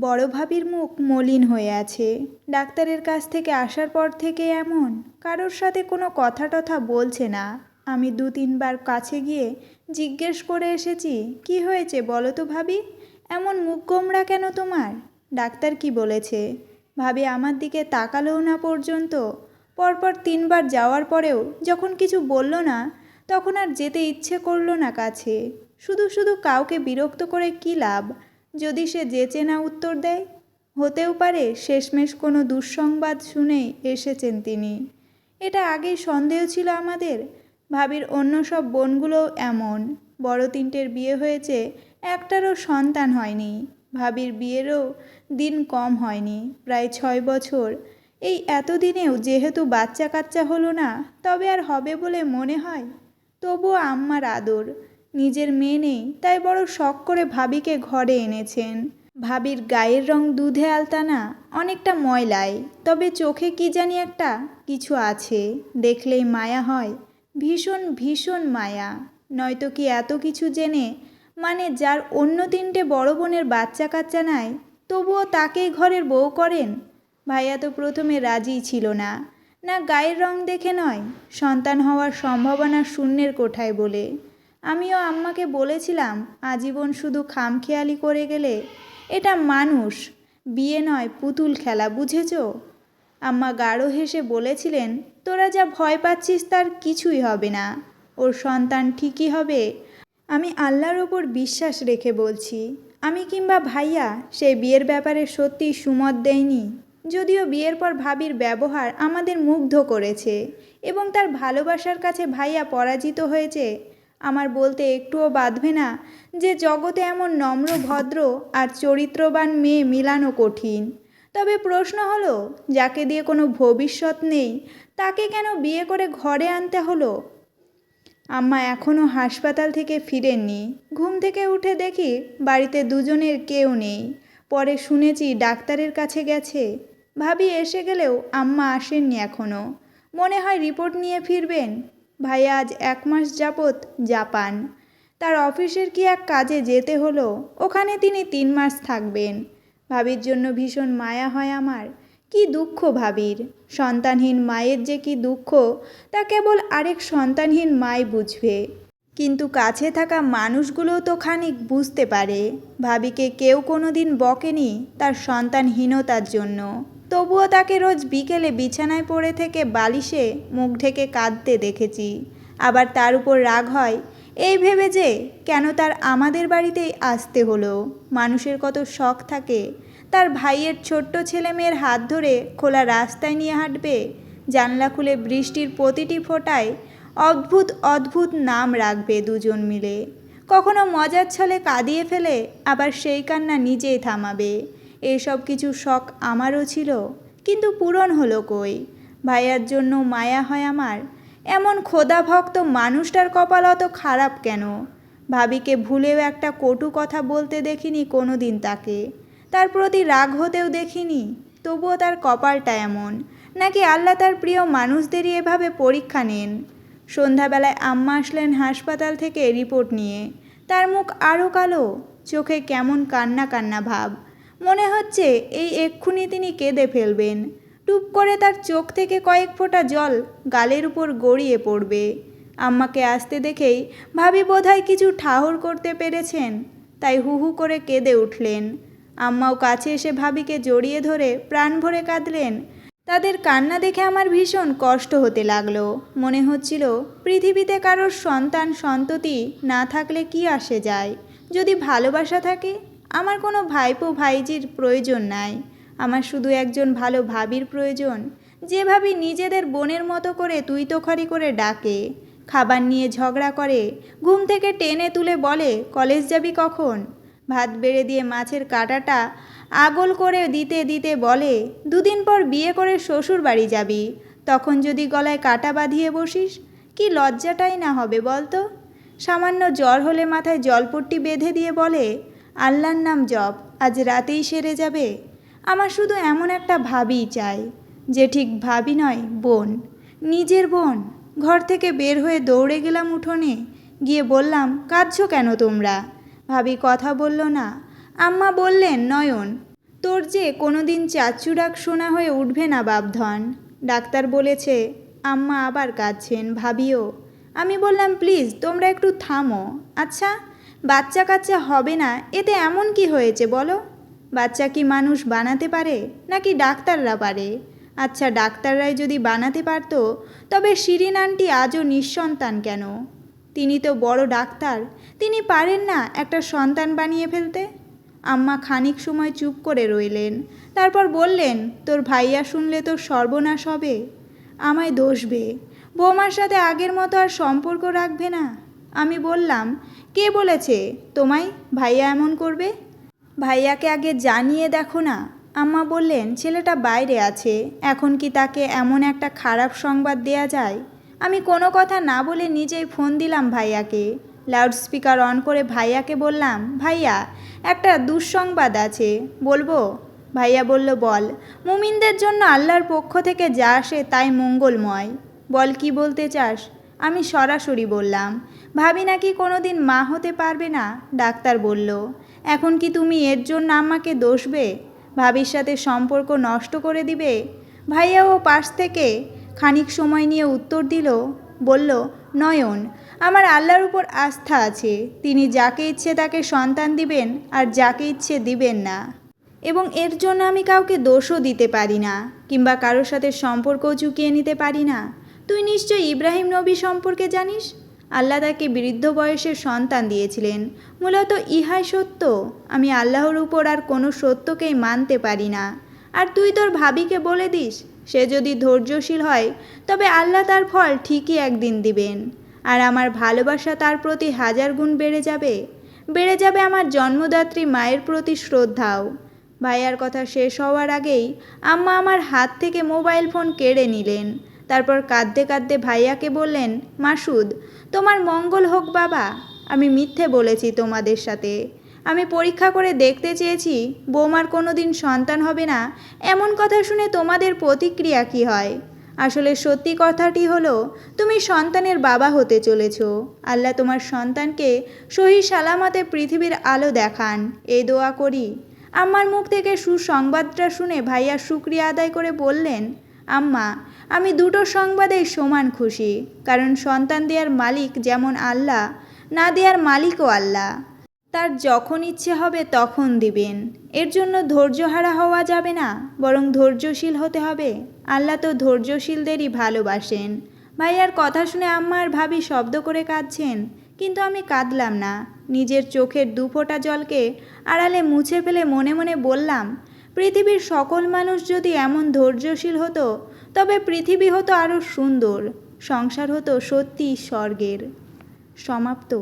বড় ভাবির মুখ মলিন হয়ে আছে। ডাক্তারের কাছ থেকে আসার পর থেকে এমন, কারোর সাথে কোনো কথা টথা বলছে না। আমি দু তিনবার কাছে গিয়ে জিজ্ঞেস করে এসেছি, কি হয়েছে বলো তো ভাবি? এমন মুখ গোমরা কেন তোমার? ডাক্তার কি বলেছে? ভাবি, আমার দিকে তাকালোও না পর্যন্ত। পরপর তিনবার যাওয়ার পরেও যখন কিছু বলল না, তখন আর যেতে ইচ্ছে করল না কাছে। শুধু শুধু কাউকে বিরক্ত করে কী লাভ? যদি সে যেচে না উত্তর দেয়? হতেও পারে শেষমেশ কোনো দুঃসংবাদ শুনেই এসেছেন তিনি। এটা আগেই সন্দেহ ছিল আমাদের। ভাবির অন্য সব বোনগুলোও এমন। বড় তিনটের বিয়ে হয়েছে, একটারও সন্তান হয়নি। ভাবির বিয়েরও দিন কম হয়নি, প্রায় ছয় বছর। এই এতদিনেও যেহেতু বাচ্চা কাচ্চা হলো না, তবে আর হবে বলে মনে হয়? তবুও আম্মার আদর। নিজের মেয়ে নেই, তাই বড় শখ করে ভাবিকে ঘরে এনেছেন। ভাবির গায়ের রং দুধে আলতা না, অনেকটা ময়লায় তবে চোখে কি জানি একটা কিছু আছে, দেখলেই মায়া হয়, ভীষণ ভীষণ মায়া। নয়তো কি এত কিছু জেনে মানে যার অন্য তিনটে বড় বোনের বাচ্চা কাচ্চা নাই, তবুও তাকেই ঘরের বউ করেন? ভাইয়া তো প্রথমে রাজিই ছিল না। না গায়ের রং দেখে নয়, সন্তান হওয়ার সম্ভাবনা শূন্যের কোঠায় বলে। আমিও আম্মাকে বলেছিলাম, আজীবন শুধু খামখেয়ালি করে গেলে এটা মানুষ, বিয়ে নয় পুতুল খেলা, বুঝেছ? আম্মা গাঢ় হেসে বলেছিলেন, তোরা যা ভয় পাচ্ছিস তার কিছুই হবে না, ওর সন্তান ঠিকই হবে। আমি আল্লাহর ওপর বিশ্বাস রেখে বলছি, আমি কিংবা ভাইয়া সেই বিয়ের ব্যাপারে সত্যিই সুমত দেয়নি যদিও বিয়ের পর ভাবির ব্যবহার আমাদের মুগ্ধ করেছে এবং তার ভালোবাসার কাছে ভাইয়া পরাজিত হয়েছে আমার বলতে একটুও বাধবে না যে জগতে এমন নম্র, ভদ্র আর চরিত্রবান মেয়ে মিলানো কঠিন। তবে প্রশ্ন হলো, যাকে দিয়ে কোনো ভবিষ্যৎ নেই, তাকে কেন বিয়ে করে ঘরে আনতে হলো? আম্মা এখনও হাসপাতাল থেকে ফিরেননি। ঘুম থেকে উঠে দেখি বাড়িতে দুজনের কেউ নেই। পরে শুনেছি ডাক্তারের কাছে গেছে। ভাবি এসে গেলেও আম্মা আসেননি এখনও মনে হয় রিপোর্ট নিয়ে ফিরবেন। ভাইয়া আজ এক মাস যাবৎ জাপান। তার অফিসের কি এক কাজে যেতে হলো? ওখানে তিনি তিন মাস থাকবেন। ভাবির জন্য ভীষণ মায়া হয় আমার। কি দুঃখ ভাবির। সন্তানহীন মায়ের যে কি দুঃখ, তা কেবল আরেক সন্তানহীন মাই বুঝবে। কিন্তু কাছে থাকা মানুষগুলোও তো খানিক বুঝতে পারে। ভাবিকে কেউ কোনো দিন বকেনি তার সন্তানহীনতার জন্য। তবুও তাকে রোজ বিকেলে বিছানায় পড়ে থেকে বালিশে মুখ ঢেকে কাঁদতে দেখেছি। আবার তার উপর রাগ হয়, এই ভেবে যে কেন তার আমাদের বাড়িতেই আসতে হলো? মানুষের কত শখ থাকে। তার ভাইয়ের ছোট্ট ছেলে মেয়ের হাত ধরে খোলা রাস্তায় নিয়ে হাঁটবে। জানলা খুলে বৃষ্টির প্রতিটি ফোঁটায় অদ্ভুত অদ্ভুত নাম রাখবে দুজন মিলে। কখনো মজার ছলে কাঁদিয়ে ফেলে, আবার সেই কান্না নিজেই থামাবে। এসব কিছু শখ আমারও ছিল, কিন্তু পূরণ হলো কই? ভাইয়ার জন্য মায়া হয় আমার। এমন খোদা ভক্ত মানুষটার কপাল অত খারাপ কেন? ভাবিকে ভুলেও একটা কটু কথা বলতে দেখিনি কোনো দিন তাকে। তার প্রতি রাগ হতেও দেখিনি, তবুও তার কপালটা এমন। নাকি আল্লাহ তার প্রিয় মানুষদেরই এভাবে পরীক্ষা নেন? সন্ধ্যাবেলায় আম্মা আসলেন হাসপাতাল থেকে রিপোর্ট নিয়ে। তার মুখ আরও কালো, চোখে কেমন কান্না কান্না ভাব। মনে হচ্ছে এই এক্ষুনি তিনি কেঁদে ফেলবেন। টুপ করে তার চোখ থেকে কয়েক ফোঁটা জল গালের উপর গড়িয়ে পড়বে। আম্মাকে আসতে দেখেই ভাবি বোধহয় কিছু ঠাহর করতে পেরেছেন, তাই হু হু করে কেঁদে উঠলেন। আম্মাও কাছে এসে ভাবিকে জড়িয়ে ধরে প্রাণ ভরে কাঁদলেন। তাদের কান্না দেখে আমার ভীষণ কষ্ট হতে লাগল। মনে হচ্ছিল পৃথিবীতে কারোর সন্তান সন্ততি না থাকলে কি আসে যায়? যদি ভালোবাসা থাকে আমার কোনো ভাইপো ভাইজির প্রয়োজন নাই। আমার শুধু একজন ভালো ভাবির প্রয়োজন। যে ভাবি নিজেদের বোনের মতো করে তুই তোখারি করে ডাকে, খাবার নিয়ে ঝগড়া করে, ঘুম থেকে টেনে তুলে বলে, কলেজ যাবি কখন? ভাত বেড়ে দিয়ে মাছের কাঁটাটা আগল করে দিতে দিতে বলে, দুদিন পর বিয়ে করে শ্বশুর বাড়ি যাবি। তখন যদি গলায় কাটা বাঁধিয়ে বসিস, কি লজ্জাটাই না হবে বলতো? সামান্য জ্বর হলে মাথায় জলপট্টি বেঁধে দিয়ে বলে আল্লাহর নাম জপ, আজ রাতেই সেরে যাবে। আমার শুধু এমন একটা ভাবিই চাই, যে ঠিক ভাবি নয়, বোন। নিজের বোন। ঘর থেকে বের হয়ে দৌড়ে গেলাম উঠোনে। গিয়ে বললাম, কাঁদছো কেন তোমরা? ভাবি কথা বলল না। আম্মা বললেন, নয়ন, তোর যে কোনোদিন চাচ্চু ডাক শোনা হয়ে উঠবে না, বাপধন। ডাক্তার বলেছে, আম্মা আবার কাঁদছেন ভাবিও। আমি বললাম, প্লিজ, তোমরা একটু থামো। আচ্ছা বাচ্চা কাচ্চা হবে না, এতে এমন কি হয়েছে বলো? বাচ্চা কি মানুষ বানাতে পারে, নাকি ডাক্তাররা পারে? আচ্ছা ডাক্তাররাই যদি বানাতে পারতো, তবে শিরিন আন্টি আজও নিঃসন্তান কেন? তিনি তো বড় ডাক্তার, তিনি পারেন না একটা সন্তান বানিয়ে ফেলতে? আম্মা খানিক সময় চুপ করে রইলেন, তারপর বললেন, তোর ভাইয়া শুনলে তোর সর্বনাশ হবে। আমায় দোষবে। বৌমার সাথে আগের মতো আর সম্পর্ক রাখবে না। আমি বললাম, কে বলেছে? তোমায় ভাইয়া এমন করবে? ভাইয়াকে আগে জানিয়ে দেখো না। আম্মা বললেন, ছেলেটা বাইরে আছে, এখন কি তাকে এমন একটা খারাপ সংবাদ দেয়া যায়? আমি কোনো কথা না বলে নিজেই ফোন দিলাম ভাইয়াকে। লাউডস্পিকার অন করে ভাইয়াকে বললাম, ভাইয়া, একটা দুঃসংবাদ আছে, বলব? ভাইয়া বলল, বল। মুমিনদের জন্য আল্লাহর পক্ষ থেকে যা আসে তাই মঙ্গলময়। বল কি বলতে চাস? আমি সরাসরি বললাম, ভাবি নাকি কোনো দিন মা হতে পারবে না? ডাক্তার বলল, এখন কি তুমি এর জন্য আমাকে দোষবে? ভাবির সাথে সম্পর্ক নষ্ট করে দিবে? ভাইয়া ও পাশ থেকে খানিক সময় নিয়ে উত্তর দিল, বলল, নয়ন, আমার আল্লাহর উপর আস্থা আছে। তিনি যাকে ইচ্ছে তাকে সন্তান দিবেন আর যাকে ইচ্ছে দিবেন না। এবং এর জন্য আমি কাউকে দোষও দিতে পারি না, কিংবা কারোর সাথে সম্পর্কও চুকিয়ে নিতে পারি না। তুই নিশ্চয় ইব্রাহিম নবী সম্পর্কে জানিস? আল্লাহ তাকে বৃদ্ধ বয়সে সন্তান দিয়েছিলেন। মূলত ইহাই সত্য। আমি আল্লাহর উপর আর কোনো সত্যকেই মানতে পারি না। আর তুই তোর ভাবিকে বলে দিস, সে যদি ধৈর্যশীল হয়, তবে আল্লাহ তার ফল ঠিকই একদিন দিবেন। আর আমার ভালোবাসা তার প্রতি হাজার গুণ বেড়ে যাবে। বেড়ে যাবে আমার জন্মদাত্রী মায়ের প্রতি শ্রদ্ধাও। ভাইয়ার কথা শেষ হওয়ার আগেই আম্মা আমার হাত থেকে মোবাইল ফোন কেড়ে নিলেন। তারপর কাঁদতে কাঁদতে ভাইয়াকে বললেন, মাসুদ, তোমার মঙ্গল হোক বাবা। আমি মিথ্যে বলেছি তোমাদের সাথে। আমি পরীক্ষা করে দেখতে চেয়েছি, বৌমার কোনো দিন সন্তান হবে না। এমন কথা শুনে তোমাদের প্রতিক্রিয়া কী হয়? আসলে সত্যি কথাটি হলো, তুমি সন্তানের বাবা হতে চলেছ। আল্লাহ তোমার সন্তানকে সহি সালামতে পৃথিবীর আলো দেখান। এই দোয়া করি। আমার মুখ থেকে সুসংবাদটা শুনে ভাইয়া শুক্রিয়া আদায় করে বললেন আম্মা, আমি দুটো সংবাদেই সমান খুশি, কারণ সন্তান দেওয়ার মালিক যেমন আল্লাহ, না দেওয়ার মালিকও আল্লাহ। তার যখন ইচ্ছে হবে তখন দিবেন, এর জন্য ধৈর্যহারা হওয়া যাবে না, বরং ধৈর্যশীল হতে হবে। আল্লাহ তো ধৈর্যশীলদেরই ভালোবাসেন। ভাইয়ার কথা শুনে আম্মা আর ভাবি শব্দ করে কাঁদছেন, কিন্তু আমি কাঁদলাম না। নিজের চোখের দুফোঁটা জলকে আড়ালে মুছে ফেলে মনে মনে বললাম পৃথিবীর সকল মানুষ যদি এমন ধৈর্যশীল হতো, তবে পৃথিবী হতো আরও সুন্দর। সংসার হতো সত্যি স্বর্গের। সমাপ্ত।